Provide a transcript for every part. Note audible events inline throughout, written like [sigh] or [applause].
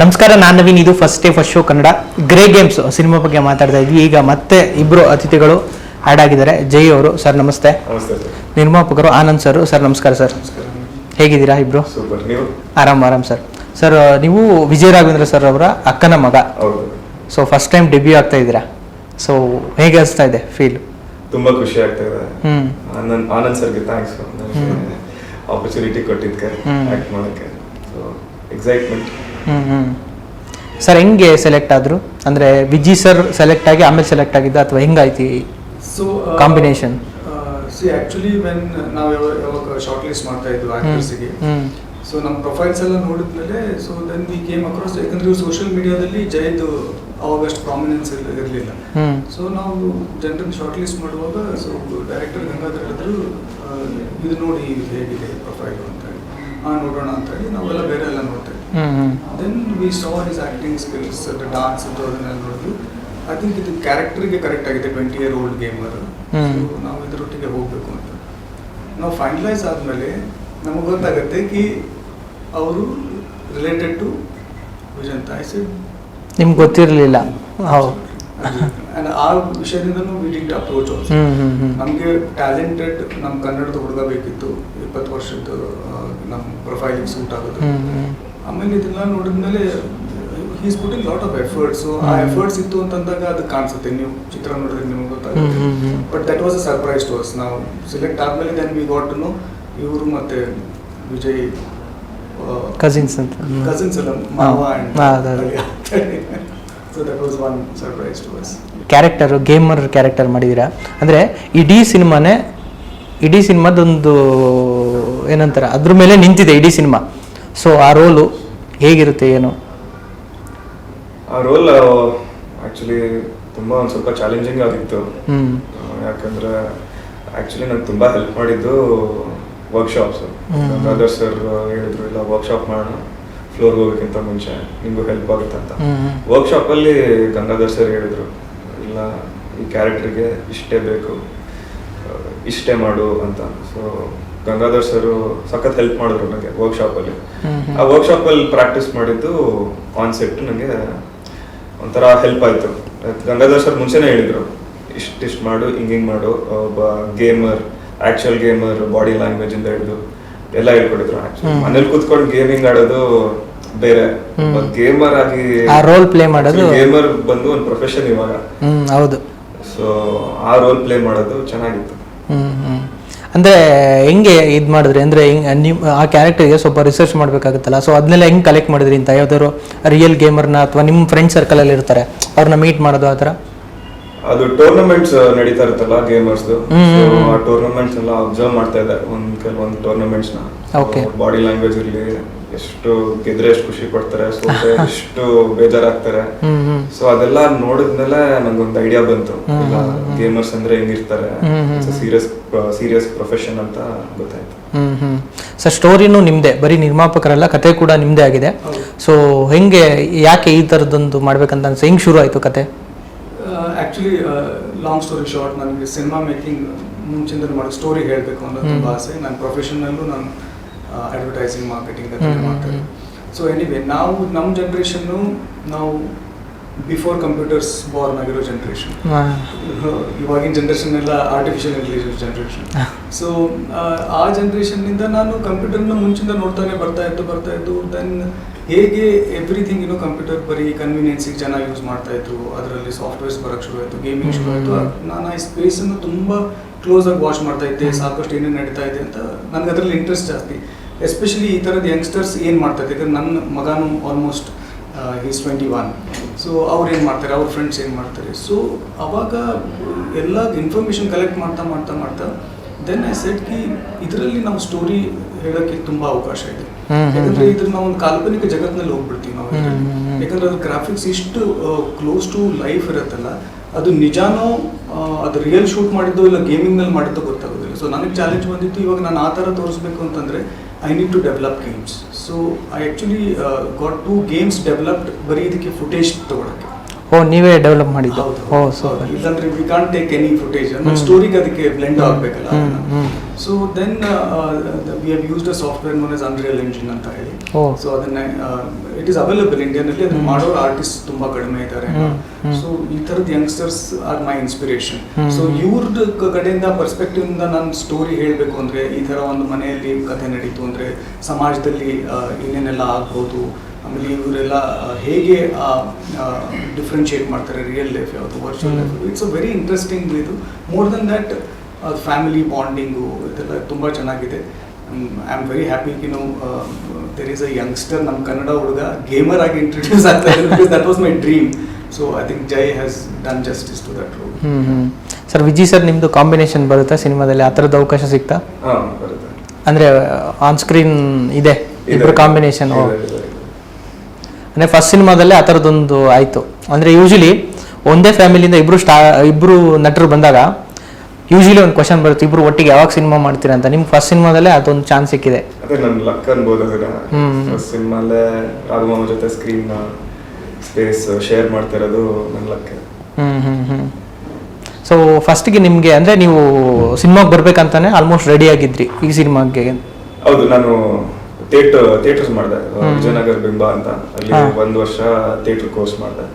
ನಮಸ್ಕಾರ ನಾನು ನವೀನ್. ಇದು first day first show Kannada. Grey Games cinema ಬಗ್ಗೆ ಮಾತಾಡ್ತಾ ಇದ್ವಿ. ಈಗ ಮತ್ತೆ ಇಬ್ಬರು ಅತಿಥಿಗಳು ಆ್ಯಡ್ ಆಗಿದ್ದಾರೆ. ಜೈ ಅವರು. ಸರ್ ನಮಸ್ತೆ. ನಿರ್ಮಾಪಕರು ಆನಂದ್ ಸರ್. ಸರ್ ನಮಸ್ಕಾರ ಸರ್. ಹೇಗಿದ್ದೀರಾ ಇಬ್ರು? ಆರಾಮ್ ಆರಾಮ್ ಸರ್. ಸರ್ ನೀವು ವಿಜಯ ರಾಘವೇಂದ್ರ ಸರ್ ಅವರ ಅಕ್ಕನ ಮಗ. ಸೊ ಫಸ್ಟ್ ಟೈಮ್ ಡೆಬ್ಯೂ ಆಗ್ತಾ ಇದ್ದೀರಾ? ಸೊ ಹೇಗೆ ಅನಿಸ್ತಾ ಇದೆ ಫೀಲ್ ತುಂಬಾ ಖುಷಿ ಆಗ್ತಾ ಇದೆ. ಆನಂದ್ ಸರ್ಗೆ ಥ್ಯಾಂಕ್ಸ್ ಆಪರ್ಚುನಿಟಿ ಕೊಟ್ಟಿದ್ದಕ್ಕೆ. ಆಕ್ಟ್ ಮಾಡೋಕ್ಕೆ. So excitement hmm hmm. Sir ಹೆಂಗೆ ಸೆಲೆಕ್ಟ್ ಆದ್ರು? ಅಂದ್ರೆ ವಿಜಿ ಸರ್ ಸೆಲೆಕ್ಟ್ ಆಗಿ ಆಮೇಲೆ ಸೆಲೆಕ್ಟ್ ಆಗಿದ್ದ ಅಥವಾ ಹೆಂಗಾಯ್ತು ಈ so combination see actually when ನಾವು ಯಾವಾಗ ಯಾವಾಗ ಶಾರ್ಟ್ ಲಿಸ್ಟ್ ಮಾಡ್ತಾ ಇದ್ವಿ ಆಕ್ಟರ್ಸಿಗೆ ಸೊ ನಮ್ಮ ಪ್ರೊಫೈಲ್ಸ್ ಎಲ್ಲ ನೋಡಿದ್ಮೇಲೆ so then we came across ಯಾಕಂದ್ರೆ ಸೋಷಿಯಲ್ ಮೀಡಿಯಾದಲ್ಲಿ ಜಯದು ಅವಾಗಷ್ಟು ಪ್ರಾಮಿನೆನ್ಸ್ ಇರಲಿಲ್ಲ. ಸೊ ನಾವು ಜನರಲ್ ಶಾರ್ಟ್ ಲಿಸ್ಟ್ ಮಾಡುವಾಗ ಸೊ ಡೈರೆಕ್ಟರ್ ಗಂಗಾಧರ್ ಹೇಳಿದ್ರು ಇದು ನೋಡಿ ಇದು ಹೇಗಿದೆ ಪ್ರೊಫೈಲ್ ಅಂತ ಹೇಳಿ. ಹಾಂ ನೋಡೋಣ ಅಂತ ಹೇಳಿ ನಾವೆಲ್ಲ ಬೇರೆ ಎಲ್ಲ ನೋಡ್ತಾ ಇದ್ವಿ hmm hmm then we saw his acting skills dance ಅದು ಅದನ್ನೆಲ್ಲ ನೋಡಿದ್ವಿ ಐ ಥಿಂಕ್ ಇದು ಕ್ಯಾರೆಕ್ಟರ್ಗೆ ಕರೆಕ್ಟ್ ಆಗಿದೆ ಟ್ವೆಂಟಿ ಇಯರ್ ಓಲ್ಡ್ ಗೇಮರ್. ನಾವು ಇದರೊಟ್ಟಿಗೆ ಹೋಗಬೇಕು ಅಂತ. ನಾವು ಫೈನಲೈಸ್ ಆದಮೇಲೆ ನಮಗೆ ಗೊತ್ತಾಗುತ್ತೆ ಕಿ ಅವರು ರಿಲೇಟೆಡ್ ಟು ವಿಜಂತ ಐ ಸೆಡ್ ನಿಮ್ಗೆ ಗೊತ್ತಿರಲಿಲ್ಲ. ಹೌದು. ಆ ವಿಷಯದಿಂದನೂ ವಿ ಡಿಡ್ ಅಪ್ರೋಚ್ ನಮಗೆ ಟ್ಯಾಲೆಂಟೆಡ್ ನಮ್ಮ ಕನ್ನಡದ ಹುಡುಗ ಬೇಕಿತ್ತು ಇಪ್ಪತ್ತು ವರ್ಷದ ನಮ್ಮ ಪ್ರೊಫೈಲಿಗೆ ಸೂಟ್ ಆಗೋದು. ಆಮೇಲೆ ಇದೆಲ್ಲ ನೋಡಿದ್ಮೇಲೆ he's putting lot of efforts ಆ ಎಫರ್ಟ್ಸ್ ಇತ್ತು ಅಂತಂದಾಗ ಅದು ಕಾಣಿಸುತ್ತೆ. ನೀವು ಚಿತ್ರ ನೋಡಿದ್ರೆ ನಿಮ್ಗೆ ಗೊತ್ತಾಗುತ್ತೆ. But that was a surprise to us ನಾವು ಸೆಲೆಕ್ಟ್ ಆದ್ಮೇಲೆ then we got to know ಇವರು ಮತ್ತೆ ವಿಜಯ್ ಕಸಿನ್ಸ್ ಅಂತ. ಕಸಿನ್ಸ್ ಎಲ್ಲ ಮಾವ. So that was one surprise to us character gamer character ಮಾಡಿದ್ದೀರಾ ಅಂದರೆ ಇಡೀ ಸಿನಿಮಾನೇ ಇಡೀ ಸಿನಿಮಾದೊಂದು ಏನಂತಾರೆ ಅದ್ರ ಮೇಲೆ ನಿಂತಿದೆ ಇಡೀ ಸಿನಿಮಾ. ಸೊ ಆ ರೋಲು ಹೇಗಿರುತ್ತೆ ಏನು? ಆ ರೋಲ್ ಆಕ್ಚುಲಿ ತುಂಬಾ ಒಂದು ಸ್ವಲ್ಪ ಚಾಲೆಂಜಿಂಗ್ ಆಗಿತ್ತು. ಹ್ಮ್. ಯಾಕಂದ್ರೆ ಆಕ್ಚುಲಿ ನಂಗೆ ತುಂಬಾ ಹೆಲ್ಪ್ ಮಾಡಿದ್ದು ವರ್ಕ್ಶಾಪ್ಸ್ ಬ್ರದರ್ ಗಂಗಾಧರ್ ಸರ್ ಹೇಳಿದ್ರು ಇಲ್ಲ ವರ್ಕ್ಶಾಪ್ ಮಾಡೋಣ. ಫ್ಲೋರ್ಗೆ ಹೋಗೋಕ್ಕಿಂತ ಮುಂಚೆ ನಿಮಗೂ ಹೆಲ್ಪ್ ಆಗುತ್ತೆ ಅಂತ. ಹ್ಮ್ ವರ್ಕ್ಶಾಪ್ ಅಲ್ಲಿ ಗಂಗಾಧರ್ ಸರ್ ಹೇಳಿದ್ರು ಇಲ್ಲ ಈ ಕ್ಯಾರೆಕ್ಟರ್ಗೆ ಇಷ್ಟೇ ಬೇಕು ಆ, ಇಷ್ಟೇ ಮಾಡು ಅಂತ. ಸೊ ಗಂಗಾಧರ್ ಸರ್ ಸಖತ್ ಹೆಲ್ಪ್ ಮಾಡಿದ್ರು ನನಗೆ ವರ್ಕ್ಶಾಪ್ ಅಲ್ಲಿ. ಹ್ಮ್ ಹ್ಮ್. ಆ ವರ್ಕ್ಶಾಪ್ ಅಲ್ಲಿ ಪ್ರಾಕ್ಟೀಸ್ ಮಾಡಿದ್ದು ಕಾನ್ಸೆಪ್ಟ್ ನನಗೆ ಒಂಥರ ಹೆಲ್ಪ್ ಆಯ್ತು. ಗಂಗಾಧರ್ ಸರ್ ಮುಂಚೆನೇ ಹೇಳಿದ್ರು ಇಷ್ಟ ಇಷ್ಟ ಮಾಡು ಹಿಂಗ್ ಹಿಂಗ್ ಮಾಡು ಒಬ್ಬ gamer actual gamer body language ಇಂದ ಹಿಡಿದು ಎಲ್ಲ ಹೇಳ್ಕೊಟ್ಟಿದ್ರು. ಮನೇಲಿ ಕೂತ್ಕೊಂಡು ಗೇಮಿಂಗ್ ಆಡೋದು ಬೇರೆ. ಗೇಮರ್ ಆಗಿ ರೋಲ್ ಪ್ಲೇ ಮಾಡೋದು ಗೇಮರ್ ಬಂದು ಒಂದು ಪ್ರೊಫೆಷನ್ ಇವಾಗ. ಹೌದು. ಸೊ ಆ ರೋಲ್ ಪ್ಲೇ ಮಾಡೋದು ಚೆನ್ನಾಗಿತ್ತು. ಅಂದ್ರೆ ಹೆಂಗೆ ಇದು ಮಾಡಿದ್ರಿ? ಅಂದ್ರೆ ಆ ಆ ಕ್ಯಾರೆಕ್ಟರ್ಗೆ ಸ್ವಲ್ಪ ರಿಸರ್ಚ್ ಮಾಡ್ಬೇಕಾಗುತ್ತಲ್ಲ? ಸೊ ಅದನ್ನೆಲ್ಲ ಹೆಂಗ್ ಕಲೆಕ್ಟ್ ಮಾಡಿದ್ರಿ ಅಂತ? ಯಾವ್ದಾದ್ರು ರಿಯಲ್ ಗೇಮರ್ನ ಅಥವಾ ನಿಮ್ಮ ಫ್ರೆಂಡ್ ಸರ್ಕಲ್ ಅಲ್ಲಿ ಇರ್ತಾರೆ ಅವ್ರನ್ನ ಮೀಟ್ ಮಾಡೋದು ಆ ಥರ? ಅದು ಟೂರ್ನಮೆಂಟ್ಸ್ ನಡೀತಾ ಇರುತ್ತಲ್ಲ ಗೇಮರ್ಸ್. ಆ ಟೂರ್ನಮೆಂಟ್ಸ್ ಎಲ್ಲ ಅಬ್ಸರ್ವ್ ಮಾಡ್ತಾ ಇದ್ದಾರೆ ಒಂದ್ ಕೆಲವೊಂದು ಟೂರ್ನಮೆಂಟ್ಸ್ನ. ಬಾಡಿ ಲ್ಯಾಂಗ್ವೇಜ್ ಇರ್ಲಿ ಎಷ್ಟು ಗೆದ್ರೆ ಎಷ್ಟು ಖುಷಿ ಪಡ್ತಾರೆ ಸೋತೆ [laughs] ಎಷ್ಟು ಬೇಜಾರಾಗ್ತಾರೆ. ಸೊ ಅದೆಲ್ಲ ನೋಡಿದ್ಮೇಲೆ ನಂಗೊಂದು ಐಡಿಯಾ ಬಂತು. ಗೇಮರ್ಸ್ ಅಂದ್ರೆ ಹೆಂಗಿರ್ತಾರೆ. ಸೀರಿಯಸ್ ಸೀರಿಯಸ್ ಪ್ರೊಫೆಷನ್ ಅಂತ ಗೊತ್ತಾಯ್ತು. ಹ್ಮ್ ಹ್ಮ್. ಸರ್ ಸ್ಟೋರಿನೂ ನಿಮ್ದೆ. ಬರೀ ನಿರ್ಮಾಪಕರಲ್ಲ ಕತೆ ಕೂಡ ನಿಮ್ದೇ ಆಗಿದೆ. ಸೊ ಹೆಂಗೆ ಯಾಕೆ ಈ ಥರದ್ದೊಂದು ಮಾಡ್ಬೇಕಂತ ಅನ್ಸ ಹೆಂಗ್ ಶುರು ಆಯ್ತು ಕತೆ? ಆಕ್ಚುಲಿ ಲಾಂಗ್ ಸ್ಟೋರಿ ಶಾರ್ಟ್ ನನಗೆ ಸಿನಿಮಾ ಮೇಕಿಂಗ್ ಮುಂಚಿಂದ ಮಾಡೋ ಸ್ಟೋರಿ ಹೇಳಬೇಕು ಅನ್ನೋ. ತುಂಬ ಆಸೆ. ನನ್ನ ಪ್ರೊಫೆಷನಲ್ಲೂ ನಾನು ಅಡ್ವರ್ಟೈಸಿಂಗ್ ಮಾರ್ಕೆಟಿಂಗ್ ಮಾಡ್ತಾರೆ. ಸೊ ಎನಿವೆ ನಾವು ನಮ್ಮ ಜನ್ರೇಷನ್ನು ನಾವು ಬಿಫೋರ್ ಕಂಪ್ಯೂಟರ್ಸ್ ಬಾರ್ನ್ ಆಗಿರೋ ಜನ್ರೇಷನ್ ಇವಾಗಿನ ಜನ್ರೇಷನ್ ಎಲ್ಲ ಆರ್ಟಿಫಿಷಿಯಲ್ ಇಂಟೆಲಿಜೆನ್ಸ್ ಜನ್ರೇಷನ್ ಸೊ ಆ ಜನ್ರೇಷನ್ನಿಂದ ನಾನು ಕಂಪ್ಯೂಟರ್ನ ಮುಂಚಿಂದ ನೋಡ್ತಾನೆ ಬರ್ತಾ ಇದ್ದು ಬರ್ತಾ ಇದ್ದು ದೆನ್ ಹೇಗೆ ಎವ್ರಿಥಿಂಗ್ ಇನ್ನು ಕಂಪ್ಯೂಟರ್ ಬರೀ ಕನ್ವೀನಿಯನ್ಸಿಗೆ ಜನ ಯೂಸ್ ಮಾಡ್ತಾ ಇದ್ರು ಅದರಲ್ಲಿ ಸಾಫ್ಟ್ವೇರ್ಸ್ ಬರೋಕ್ಕೆ ಶುರು ಆಯಿತು ಗೇಮಿಂಗ್ ಶುರು ಆಯಿತು. ನಾನು ಆ ಸ್ಪೇಸನ್ನು ತುಂಬ ಕ್ಲೋಸ್ ಆಗಿ ವಾಚ್ ಮಾಡ್ತಾ ಇದ್ದೆ. ಸಾಕಷ್ಟು ಏನೇನು ನಡೀತಾ ಇದೆ ಅಂತ ನನಗೆ ಅದರಲ್ಲಿ ಇಂಟ್ರೆಸ್ಟ್ ಜಾಸ್ತಿ ಎಸ್ಪೆಷಲಿ ಈ ಥರದ ಯಂಗ್ಸ್ಟರ್ಸ್ ಏನು ಮಾಡ್ತಾರೆ ಯಾಕಂದ್ರೆ ನನ್ನ ಮಗನೂ almost is twenty one so ಅವ್ರು ಏನು ಮಾಡ್ತಾರೆ ಅವ್ರ ಫ್ರೆಂಡ್ಸ್ ಏನು ಮಾಡ್ತಾರೆ. ಸೊ ಅವಾಗ ಎಲ್ಲ ಇನ್ಫಾರ್ಮೇಷನ್ ಕಲೆಕ್ಟ್ ಮಾಡ್ತಾ ಮಾಡ್ತಾ ಮಾಡ್ತಾ ದೆನ್ ಐ ಸೆಟ್ ಕಿ ಇದರಲ್ಲಿ ನಾವು ಸ್ಟೋರಿ ಹೇಳೋಕ್ಕೆ ತುಂಬ ಅವಕಾಶ ಇದೆ. ಯಾಕಂದರೆ ಇದ್ರ ನಾವು ಒಂದು ಕಾಲ್ಪನಿಕ ಜಗತ್ತಿನಲ್ಲಿ ಹೋಗ್ಬಿಡ್ತೀವಿ ನಾವು. ಯಾಕಂದ್ರೆ ಅದು ಗ್ರಾಫಿಕ್ಸ್ ಇಷ್ಟು ಕ್ಲೋಸ್ ಟು ಲೈಫ್ ಇರುತ್ತಲ್ಲ ಅದು ನಿಜಾನೋ ಅದು ರಿಯಲ್ ಶೂಟ್ ಮಾಡಿದ್ದು ಇಲ್ಲ ಗೇಮಿಂಗ್ನಲ್ಲಿ ಮಾಡಿದ್ದು ಗೊತ್ತಾಗೋದಿಲ್ಲ. ಸೊ ನನಗೆ ಚಾಲೆಂಜ್ ಬಂದಿತ್ತು ಇವಾಗ ನಾನು ಆ ಥರ ತೋರಿಸ್ಬೇಕು ಅಂತಂದರೆ I need to develop games so I actually got to games developed ಬರೀ ಇದಕ್ಕೆ ಫುಟೇಜ್ ತೊಗೊಳಕ್ಕೆ. ಓ ನೀವೇ ಡೆವಲಪ್ ಮಾಡಿದ್ದು ಓ. ಸೂಪರ್ ಇಲ್ಲಾಂದ್ರೆ we can't take any footage hmm. ಸ್ಟೋರಿಗೆ ಅದಕ್ಕೆ blend. ಆಗಬೇಕಲ್ಲ. So then we have used a software known as unreal engine ಅಂತ ಹೇಳಿ. ಸೊ ಅದನ್ನ ಇಟ್ ಇಸ್ ಅವೈಲಬಲ್ ಇಂಡಿಯಾನಲ್ಲಿ ಅದನ್ನ ಹ್ಮ್. ಮಾಡೋ ಆರ್ಟಿಸ್ಟ್ ತುಂಬಾ ಕಡಿಮೆ ಇದ್ದಾರೆ. ಸೊ ಈ ಥರದ youngsters are my inspiration. So ಇವ್ರದ್ದು ಕಡೆಯಿಂದ ಪರ್ಸ್ಪೆಕ್ಟಿವ್ ಇಂದ ನಾನು ಸ್ಟೋರಿ ಹೇಳಬೇಕು ಅಂದ್ರೆ ಈ ತರ ಒಂದು ಮನೆಯಲ್ಲಿ ಕಥೆ ನಡೀತು ಅಂದ್ರೆ ಸಮಾಜದಲ್ಲಿ ಆ, ಏನೇನೆಲ್ಲ ಆಗ್ಬೋದು ಆಮೇಲೆ ಇವರೆಲ್ಲ ಆ, ಹೇಗೆ ಡಿಫ್ರೆನ್ಶಿಯೇಟ್ ಮಾಡ್ತಾರೆ ರಿಯಲ್ ಲೈಫ್ ಯಾವುದು virtual. Life it's a very interesting ಇದು. More than that family bonding ಇದೆಲ್ಲ ತುಂಬ ಚೆನ್ನಾಗಿದೆ. I am very happy you know there is a youngster ನಮ್ಮ ಕನ್ನಡ ಹುಡುಗ ಗೇಮರ್ ಆಗಿ ಇಂಟ್ರೊಡ್ಯೂಸ್ ಆಗ್ತಾ ಇದೆ that was my dream so I think Jai has done justice to that role sir Viji sir ನಿಮ್ಮದು combination ಬರುತ್ತಾ ಸಿನಿಮಾದಲ್ಲಿ? ಆ ಥರದ ಅವಕಾಶ ಸಿಗ್ತಾ? ಹಾ ಬರುತ್ತೆ. ಅಂದ್ರೆ ಆನ್ ಸ್ಕ್ರೀನ್ ಇದೆ ಇಬ್ಬರು ಕಾಂಬಿನೇಷನ್. ಅಂದ್ರೆ ಫಸ್ಟ್ ಸಿನಿಮಾದಲ್ಲೇ ಆ ಥರದ್ದೊಂದು ಆಯಿತು. ಅಂದರೆ ಯೂಶಲಿ ಒಂದೇ ಫ್ಯಾಮಿಲಿಯಿಂದ ಇಬ್ಬರು ಸ್ಟಾ ಇಬ್ಬರು ನಟರು ಬಂದಾಗ ಯೂಶಲಿ ಒಂದು ಕ್ವಶನ್ ಬರುತ್ತೆ ಇಬ್ಬರು ಒಟ್ಟಿಗೆ ಯಾವಾಗ ಸಿನಿಮಾ ಮಾಡ್ತೀರಾ ಅಂತ. ನಿಮ್ಗೆ ಫಸ್ಟ್ ಸಿನಿಮಾದಲ್ಲೇ ಅದೊಂದು ಚಾನ್ಸ್ ಸಿಕ್ಕಿದೆ. ಅದೇ ನನ್ನ ಲಕ್ ಅನ್ಬೋದು ಅದನ್ನ ಸಿನಿಮಾಲೇ ಜೊತೆ ಸ್ಕ್ರೀನ್ ಸ್ಪೇಸ್ ಶೇರ್ ಮಾಡ್ತಾ ಇರೋದು ನನ್ನ ಲಕ್ ಹ್ಮ್ ಹ್ಮ್ ಹ್ಮ್. ಸೊ ಫಸ್ಟ್ಗೆ ನಿಮಗೆ ಅಂದರೆ ನೀವು ಸಿನಿಮಾಗೆ ಬರ್ಬೇಕಂತಾನೆ ಆಲ್ಮೋಸ್ಟ್ ರೆಡಿ ಆಗಿದ್ರಿ ಈ ಸಿನಿಮಾಗೆ ಹೌದು ನಾನು ಥಿಯೇಟರ್ ಥಿಯೇಟರ್ಸ್ ಮಾಡಿದೆ. ವಿಜಯನಗರ ಬಿಂಬ ಅಂತ. ಅಲ್ಲಿ ಒಂದ್ ವರ್ಷ ಥಿಯೇಟರ್ ಕೋರ್ಸ್ ಮಾಡಿದೆ.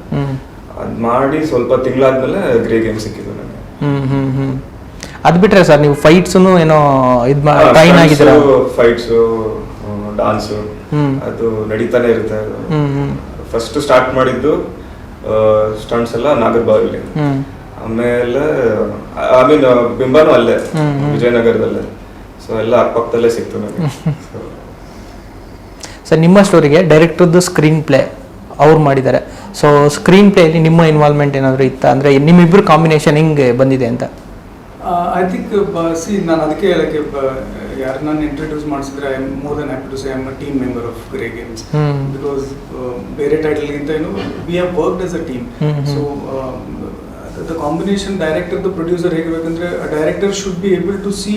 ಅದ್ ಮಾಡಿ ಸ್ವಲ್ಪ ತಿಂಗಳಾದ್ಮೇಲೆ ಗ್ರೇ ಗೇಮ್ ಸಿಕ್ಕಿದ್ದು ನನಗೆ. ಅದ್ ಬಿಟ್ರೆ ಸರ್ ನೀವು ಫೈಟ್ಸ್ ಏನೋ ಇದ್ ಟ್ರೈನ್ ಆಗಿದ್ದೀರಾ ಫೈಟ್ಸ್ ಡಾನ್ಸ್ ಅದು ನಡೀತಾನೆ ಇರುತ್ತೆ. ಫಸ್ಟ್ ಸ್ಟಾರ್ಟ್ ಮಾಡಿದ್ದು ಸ್ಟಂಟ್ಸ್ ಎಲ್ಲ ನಾಗರ್ಬಾವಿಲಿ. ಆಮೇಲೆ ಐ ಮೀನ್ ಬಿಂಬಾನು ಅಲ್ಲೇ. ವಿಜಯನಗರದಲ್ಲೇ. ಸೊ ಎಲ್ಲ ಅಕ್ಕಪಕ್ಕದಲ್ಲೇ ಸಿಕ್ತು ನನಗೆ. [laughs] ಸರ್ ನಿಮ್ಮ ಸ್ಟೋರಿಗೆ ಡೈರೆಕ್ಟರ್ದು ಸ್ಕ್ರೀನ್ ಪ್ಲೇ ಅವ್ರು ಮಾಡಿದ್ದಾರೆ. ಸೊ ಸ್ಕ್ರೀನ್ ಪ್ಲೇಲಿ ನಿಮ್ಮ ಇನ್ವಾಲ್ವ್ಮೆಂಟ್ ಏನಾದರೂ ಇತ್ತ? ಅಂದರೆ ನಿಮ್ಮಿಬ್ಬರು ಕಾಂಬಿನೇಷನ್ ಹಿಂಗೆ ಬಂದಿದೆ ಅಂತ? ಐ ಥಿಂಕ್ ಸಿ ನಾನು ಅದಕ್ಕೆ ಹೇಳಕ್ಕೆ ಯಾರು ನಾನು ಇಂಟ್ರೊಡ್ಯೂಸ್ ಮಾಡಿಸಿದ್ರೆ I more than happy to say I'm a team member of grey games. Because ಬೇರೆ ಟೈಟಲ್ಗಿಂತ ಏನು we have worked as a team. So the combination director the producer ಹೇಗಿರ್ಬೇಕಂದ್ರೆ director should be able to see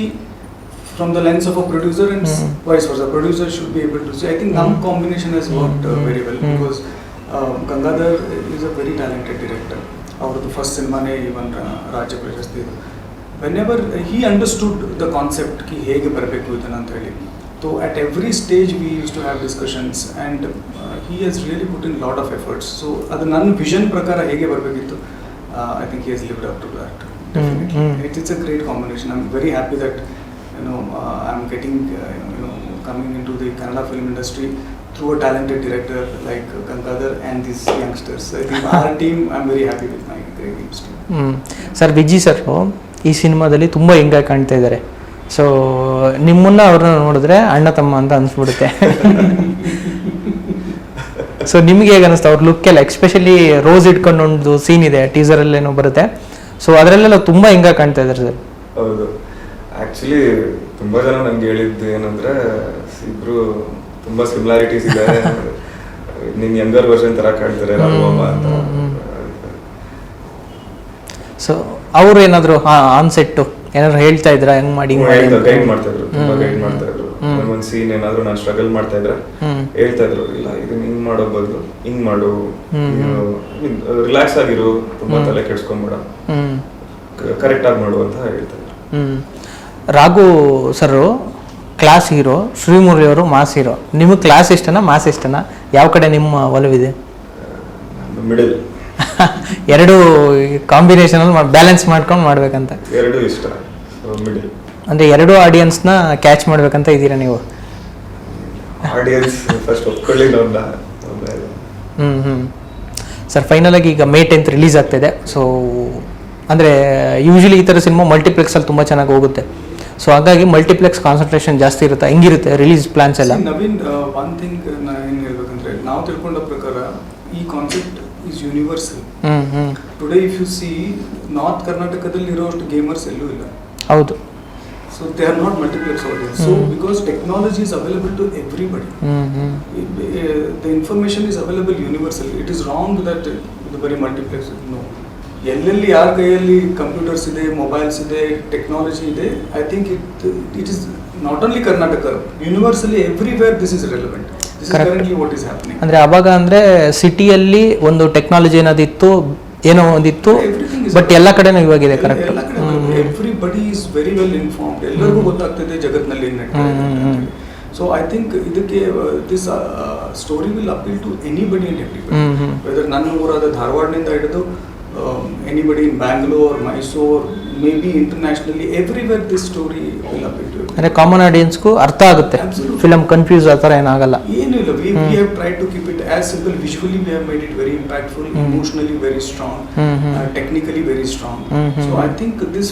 From the lens of a producer and hmm. Vice versa producer should be able to see I think ನಮ್ಮ hmm. Combination has worked hmm. Very well hmm. Because Gangadhar is a very talented director ಅವ್ರದ್ದು first ಸಿನಿಮಾನೇ ಇವನ್ ರಾಜ್ಯ ಪ್ರಶಸ್ತಿ ಇದು whenever he understood the concept ಕಿ ಹೇಗೆ ಬರಬೇಕು ಇದನ್ನ ಅಂತ ಹೇಳಿ so at every stage we use to have discussions and he has really put in lot of efforts so ಅದು ನನ್ನ ವಿಷನ್ ಪ್ರಕಾರ ಹೇಗೆ ಬರಬೇಕಿತ್ತು I think he has lived up to that definitely hmm. It it's a great combination I am very happy that You know, uh, I'm getting, uh, you know, coming into the Kannada film industry through a talented director like uh, Gangadhar and these youngsters. I think our team, I'm very happy with my great team. ಹ್ಞೂ sir Viji sir ಈ ಸಿನಿಮಾದಲ್ಲಿ ತುಂಬ ಹೆಂಗಾಗಿ ಕಾಣ್ತಾ ಇದ್ದಾರೆ so ನಿಮ್ಮನ್ನ ಅವ್ರನ್ನ ನೋಡಿದ್ರೆ ಅಣ್ಣ ತಮ್ಮ ಅಂತ ಅನ್ಸ್ಬಿಡುತ್ತೆ ಸೊ ನಿಮ್ಗೆ ಹೇಗೆ ಅನಿಸ್ತಾ ಅವ್ರ ಲುಕ್ ಎಲ್ಲ ಎಕ್ಸ್ಪೆಷಲಿ ರೋಸ್ ಇಟ್ಕೊಂಡು ಒಂದು ಸೀನ್ ಇದೆ ಟೀಸರಲ್ಲೇನೋ ಬರುತ್ತೆ ಸೊ ಅದರಲ್ಲೆಲ್ಲ ತುಂಬ ಹೆಂಗಾಗಿ ಕಾಣ್ತಾ ಇದ್ದಾರೆ ಸರ್ ಹೌದು ಆಕ್ಚುಲಿ ತುಂಬಾ ಜನ ನಂಗೆ ಹೇಳಿದ್ದು ಏನಂದ್ರೆ ಇಬ್ರು ತುಂಬಾ ಸಿಮಿಲಾರಿಟೀಸ್ ಇದೆ [laughs] ನಿನ್ ಯಂಗರ್ ವರ್ಷನ್ ತರ ಕಾಣ್ತಾರೆ ರಾಮ ಅಂತ. ಸೊ ಅವ್ರು ಏನಾದ್ರು ಆನ್ ಸೆಟ್ಟು ಏನಾದ್ರು ಹೇಳ್ತಾ ಇದ್ರ? ಹೆಂಗ್ ಮಾಡಿ ಗೈಡ್ ಮಾಡ್ತಾ ಇದ್ರು ತುಂಬಾ. ಗೈಡ್ ಮಾಡ್ತಾ ಇದ್ರು. ಒಂದ್ ಸೀನ್ ಏನಾದ್ರು ನಾನು ಸ್ಟ್ರಗಲ್ ಮಾಡ್ತಾ ಇದ್ರೆ ಹೇಳ್ತಾ ಇದ್ರು ಇಲ್ಲ ಇದನ್ನ ಹಿಂಗ್ ಮಾಡೋ ಬದಲು ಹಿಂಗ್ ಮಾಡು. ರಿಲ್ಯಾಕ್ಸ್ ಆಗಿರು ತುಂಬಾ ತಲೆ ಕೆಡ್ಸ್ಕೊಂಬೇಡ. ಕರೆಕ್ಟ್ ಆಗಿ ಮಾಡು ಅಂತ ಹೇಳ್ತಾ ಇದ್ರು. Raghu sir class hero Srimurali ಅವರು ಮಾಸ್ ಹೀರೋ ನಿಮಗೆ ಕ್ಲಾಸ್ ಇಷ್ಟನಾ ಮಾಸ್ ಇಷ್ಟನಾ ಯಾವ ಕಡೆ ನಿಮ್ಮ ಒಲವಿದೆ? ಮಿಡಲ್ [laughs] ಎರಡು ಕಾಂಬಿನೇಷನ್ ಬ್ಯಾಲೆನ್ಸ್ ಮಾಡ್ಕೊಂಡು ಮಾಡ್ಬೇಕಂತ. ಎರಡು ಇಷ್ಟ ಮಿಡಲ್ ಅಂದ್ರೆ ಎರಡು ಆಡಿಯನ್ಸ್ನ ಕ್ಯಾಚ್ ಮಾಡ್ಬೇಕಂತ ಇದ್ದೀರಾ ನೀವು? ಆಡಿಯನ್ಸ್ ಫಸ್ಟ್ ಒಪ್ಕೊಳ್ಳಿ ನೋಡ್ದ ಆಮೇಲೆ. ಹ್ಮ್ ಹ್ಮ್. ಸರ್ ಫೈನಲ್ ಆಗಿ ಈಗ ಮೇ ಟೆಂತ್ ರಿಲೀಸ್ ಆಗ್ತಿದೆ. ಸೊ ಅಂದರೆ ಯೂಶಲಿ ಈ ಥರ ಸಿನಿಮಾ ಮಲ್ಟಿಪ್ಲೆಕ್ಸಲ್ಲಿ ತುಂಬ ಚೆನ್ನಾಗಿ ಹೋಗುತ್ತೆ. ಸೊ ಹಾಗಾಗಿ ಮಲ್ಟಿಪ್ಲೆಕ್ಸ್ ಕಾನ್ಸಂಟ್ರೇಷನ್ ಜಾಸ್ತಿ ಇರುತ್ತೆ ಹೆಂಗಿರುತ್ತೆ ರಿಲೀಸ್ ಪ್ಲಾನ್ಸ್ ಎಲ್ಲ. ನವೀನ್ ಒನ್ ಥಿಂಗ್ ಏನು ಹೇಳ್ಬೇಕಂದ್ರೆ ನಾವು ತಿಳ್ಕೊಂಡ ಪ್ರಕಾರ ಈ concept is universal today if you see north ಕರ್ನಾಟಕದಲ್ಲಿ ಇರೋಷ್ಟು ಗೇಮರ್ಸ್ ಎಲ್ಲೂ ಇಲ್ಲ. ಹೌದು. So they are not multiplex audience so. Because technology is available to everybody hmm hmm. the information is available is wrong that ಇದು ಬರೀ multiplex no ಎಲ್ಲೆಲ್ಲಿ ಯಾರ ಕೈಯಲ್ಲಿ ಕಂಪ್ಯೂಟರ್ಸ್ ಇದೆ ಮೊಬೈಲ್ಸ್ ಇದೆ ಟೆಕ್ನಾಲಜಿ ಇದೆ I think it it is not only Karnataka universally everywhere this is relevant. ಅಂದ್ರೆ ಅವಾಗ ಅಂದ್ರೆ ಸಿಟಿಯಲ್ಲಿ ಒಂದು ಟೆಕ್ನಾಲಜಿ ಏನಾದಿತ್ತು ಏನೋ ಒಂದಿತ್ತು ಬಟ್ ಎಲ್ಲ ಕಡೆನೂ ಇವಾಗಿದೆ ಕರೆಕ್ಟ್ ಎಲ್ಲ ಕಡೆ everybody is very well informed ಎಲ್ಲರಿಗೂ ಗೊತ್ತಾಗ್ತದೆ ಹ್ಮ್, ಸೊ ಐ ಥಿಂಕ್ ಇದಕ್ಕೆ this story will appeal to anybody body. Whether ನನ್ನ ಊರಾದ ಧಾರವಾಡದಿಂದ ಹಿಡಿದು anybody in Bangalore Mysore maybe internationally everywhere this story will appeal to ಅಂದ್ರೆ ಕಾಮನ್ ಆಡಿಯನ್ಸ್ಗೂ ಅರ್ಥ ಆಗುತ್ತೆ Absolutely. ಫಿಲಮ್ ಕನ್ಫ್ಯೂಸ್ ಆ ಥರ ಏನಾಗಲ್ಲ ಏನು ಇಲ್ಲ we we have try to keep it as simple visually we have made it very impactful hmm. Emotionally very strong hmm, hmm. Technically very strong hmm, hmm, so I think this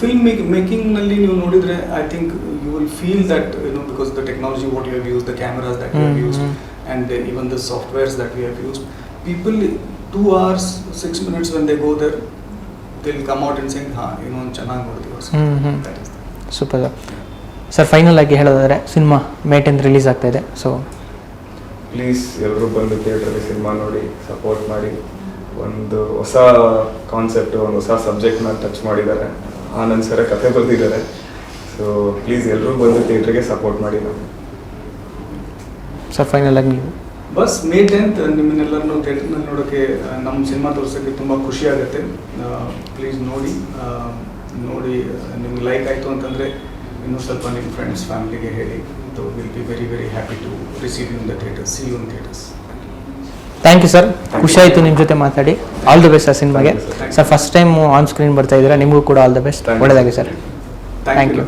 film ಮೇಕಿಂಗ್ನಲ್ಲಿ ನೀವು ನೋಡಿದ್ರೆ I think you will feel that you know because the technology what you have use the cameras that you have hmm, used hmm. And even the softwares that we have used people two hours six minutes when they go there they'll come out and sing ಹಾಂ ಏನೋ ಒಂದು ಚೆನ್ನಾಗಿ ನೋಡ್ತೀವಿ ಹ್ಞೂ ಹ್ಞೂ super sir final ಆಗಿ ಹೇಳೋದಾದ್ರೆ cinema May tenth release ಆಗ್ತಾ ಇದೆ. ಸೊ ಪ್ಲೀಸ್ ಎಲ್ಲರೂ ಬಂದು ಥಿಯೇಟ್ರಲ್ಲಿ ಸಿನಿಮಾ ನೋಡಿ ಸಪೋರ್ಟ್ ಮಾಡಿ. ಒಂದು ಹೊಸ ಕಾನ್ಸೆಪ್ಟ್ ಒಂದು ಹೊಸ ಸಬ್ಜೆಕ್ಟ್ನ ಟಚ್ ಮಾಡಿದ್ದಾರೆ. ಆನಂದ್ ಸರ ಕಥೆ ಬರೆದಿದ್ದಾರೆ. ಸೊ ಪ್ಲೀಸ್ ಎಲ್ಲರೂ ಬಂದು ಥಿಯೇಟ್ರಿಗೆ ಸಪೋರ್ಟ್ ಮಾಡಿ. ನಾವು ಸರ್ ಫೈನಲ್ ಆಗಿ ನೀವು ಬಸ್ ಮೇ ಟೆಂತ್ ನಿಮ್ಮನ್ನೆಲ್ಲರನ್ನು ಥಿಯೇಟರ್ನಲ್ಲಿ ನೋಡೋಕ್ಕೆ ನಮ್ಮ ಸಿನಿಮಾ ತೋರಿಸೋಕ್ಕೆ ತುಂಬ ಖುಷಿ ಆಗುತ್ತೆ ಪ್ಲೀಸ್ ನೋಡಿ ನೋಡಿ ನಿಮ್ಗೆ ಲೈಕ್ ಆಯಿತು ಅಂತಂದರೆ ಇನ್ನೂ ಸ್ವಲ್ಪ ನಿಮ್ಮ ಫ್ರೆಂಡ್ಸ್ ಫ್ಯಾಮಿಲಿಗೆ ಹೇಳಿ. Will be very very happy to receive in the theatre see in theatres thank you sir ಖುಷಿ ಆಯಿತು ನಿಮ್ಮ ಜೊತೆ ಮಾತಾಡಿ. ಆಲ್ ದ ಬೆಸ್ಟ್ ಆ ಸಿನಿಮಾಗೆ. Sir first time on screen ಬರ್ತಾ ಇದ್ದೀರಾ ನಿಮಗೂ ಕೂಡ ಆಲ್ ದ ಬೆಸ್ಟ್. ಒಳ್ಳೆಯದಾಗಿ ಸರ್ ಥ್ಯಾಂಕ್ ಯು.